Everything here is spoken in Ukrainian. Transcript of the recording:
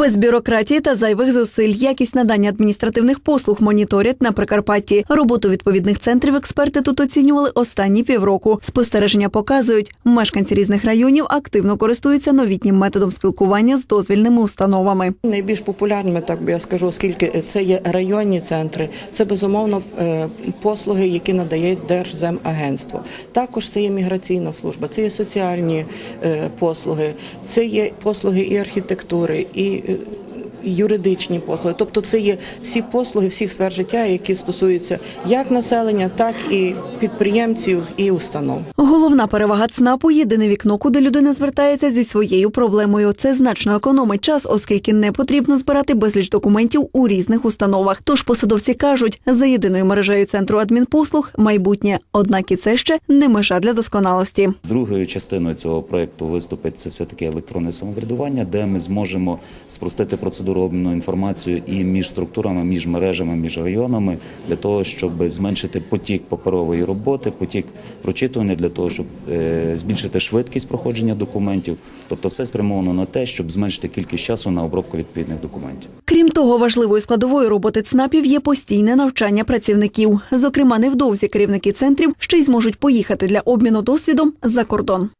Без бюрократії та зайвих зусиль якість надання адміністративних послуг моніторять на Прикарпатті. Роботу відповідних центрів експерти тут оцінювали останні півроку. Спостереження показують, мешканці різних районів активно користуються новітнім методом спілкування з дозвільними установами. Найбільш популярними, так би я скажу, оскільки це є районні центри, це безумовно е, послуги, які надає Держземагентство. Також це є міграційна служба, це є соціальні е, послуги, це є послуги і архітектури, і юридичні послуги. Тобто це є всі послуги всіх сфер життя, які стосуються як населення, так і підприємців і установ. Головна перевага ЦНАПу – єдине вікно, куди людина звертається зі своєю проблемою. Це значно економить час, оскільки не потрібно збирати безліч документів у різних установах. Тож посадовці кажуть, за єдиною мережею центру адмінпослуг майбутнє. Однак і це ще не межа для досконалості. Другою частиною цього проекту виступить це все таки електронне самоврядування, де ми зможемо спростити процедуру обміну інформацією і між структурами, між мережами, між районами для того, щоб зменшити потік паперової роботи, потік прочитування для того, щоб е, збільшити швидкість проходження документів. Тобто, все спрямовано на те, щоб зменшити кількість часу на обробку відповідних документів. Крім того, важливою складовою роботи ЦНАПів є постійне навчання працівників. Зокрема, невдовзі керівники центрів ще й зможуть поїхати для обміну досвідом за кордон.